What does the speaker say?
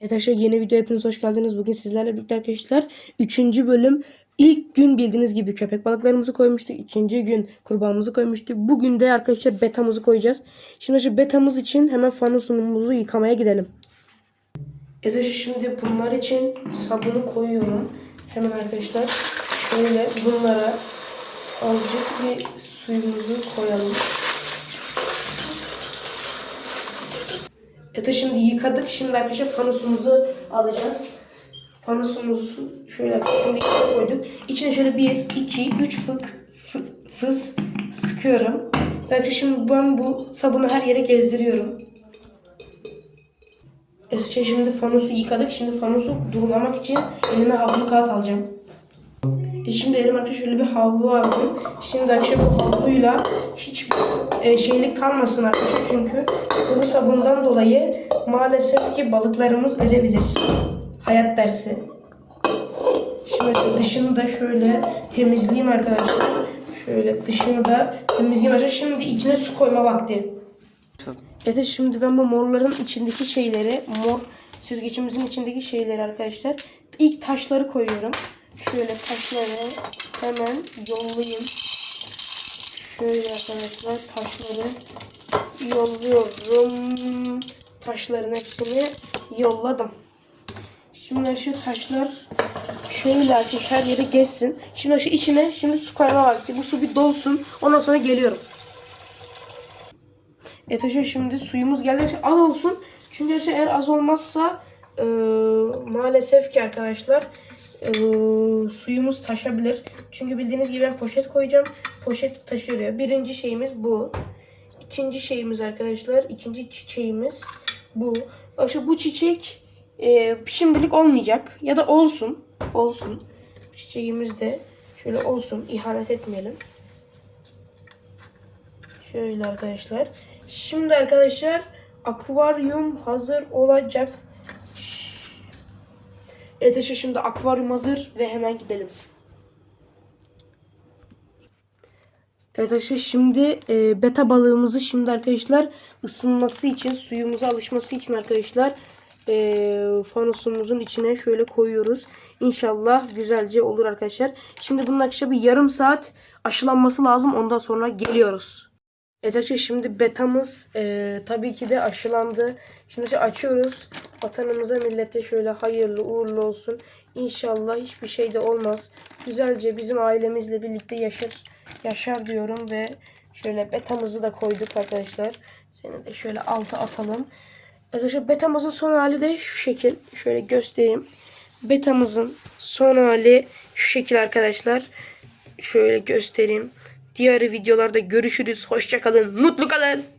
Evet arkadaşlar yeni video hepiniz hoş geldiniz. Bugün sizlerle birlikte arkadaşlar 3. bölüm ilk gün bildiğiniz gibi köpek balıklarımızı koymuştuk. ikinci gün kurbağamızı koymuştuk. Bugün de arkadaşlar betamızı koyacağız. Şimdi şu betamız için hemen fanusumuzu yıkamaya gidelim. Evet arkadaşlar şimdi bunlar için sabunu koyuyorum. Hemen arkadaşlar şöyle bunlara azıcık bir suyumuzu koyalım. Evet şimdi yıkadık. Şimdi arkadaşlar fanusumuzu alacağız. Fanusumuzu şöyle şimdi içine koyduk. İçine şöyle bir, iki, üç fık fı- fıs sıkıyorum. Belki şimdi ben bu sabunu her yere gezdiriyorum. Evet şimdi fanusu yıkadık. Şimdi fanusu durulamak için elime havlu kağıt alacağım. Şimdi elim arkadaşlar şöyle bir havlu aldım. Şimdi arkadaşlar bu havluyla hiç e, şeylik kalmasın arkadaşlar. Çünkü sıvı sabundan dolayı maalesef ki balıklarımız ölebilir. Hayat dersi. Şimdi dışını da şöyle temizleyeyim arkadaşlar. Şöyle dışını da temizleyeyim arkadaşlar. Şimdi içine su koyma vakti. Evet şimdi ben bu morların içindeki şeyleri, mor süzgecimizin içindeki şeyleri arkadaşlar. ilk taşları koyuyorum. Şöyle taşları hemen yollayayım. Şöyle arkadaşlar taşları yolluyorum. Taşların hepsini yolladım. Şimdi şu taşlar şöyle arkadaşlar her yere geçsin. Şimdi şu içine şimdi su koyma vakti. Bu su bir dolsun. Ondan sonra geliyorum. Evet arkadaşlar şimdi suyumuz geldi. Arkadaşlar Az olsun. Çünkü eğer az olmazsa e, maalesef ki arkadaşlar e, suyumuz taşabilir. Çünkü bildiğiniz gibi ben poşet koyacağım. Poşet taşıyor. Birinci şeyimiz bu. İkinci şeyimiz arkadaşlar. ikinci çiçeğimiz bu. Bak şu bu çiçek e, şimdilik olmayacak. Ya da olsun. Olsun. Çiçeğimiz de şöyle olsun. İhanet etmeyelim. Şöyle arkadaşlar. Şimdi arkadaşlar akvaryum hazır olacak. Evet şimdi akvaryum hazır ve hemen gidelim. Evet arkadaşlar şimdi e, beta balığımızı şimdi arkadaşlar ısınması için suyumuza alışması için arkadaşlar e, fanusumuzun içine şöyle koyuyoruz. İnşallah güzelce olur arkadaşlar. Şimdi bunun arkadaşlar bir yarım saat aşılanması lazım. Ondan sonra geliyoruz. Evet arkadaşlar şimdi betamız e, tabii ki de aşılandı. Şimdi açıyoruz. Vatanımıza millete şöyle hayırlı uğurlu olsun. İnşallah hiçbir şey de olmaz. Güzelce bizim ailemizle birlikte yaşar yaşar diyorum ve şöyle betamızı da koyduk arkadaşlar. Seni de şöyle alta atalım. Arkadaşlar betamızın son hali de şu şekil. Şöyle göstereyim. Betamızın son hali şu şekil arkadaşlar. Şöyle göstereyim. Diğer videolarda görüşürüz. Hoşçakalın. Mutlu kalın.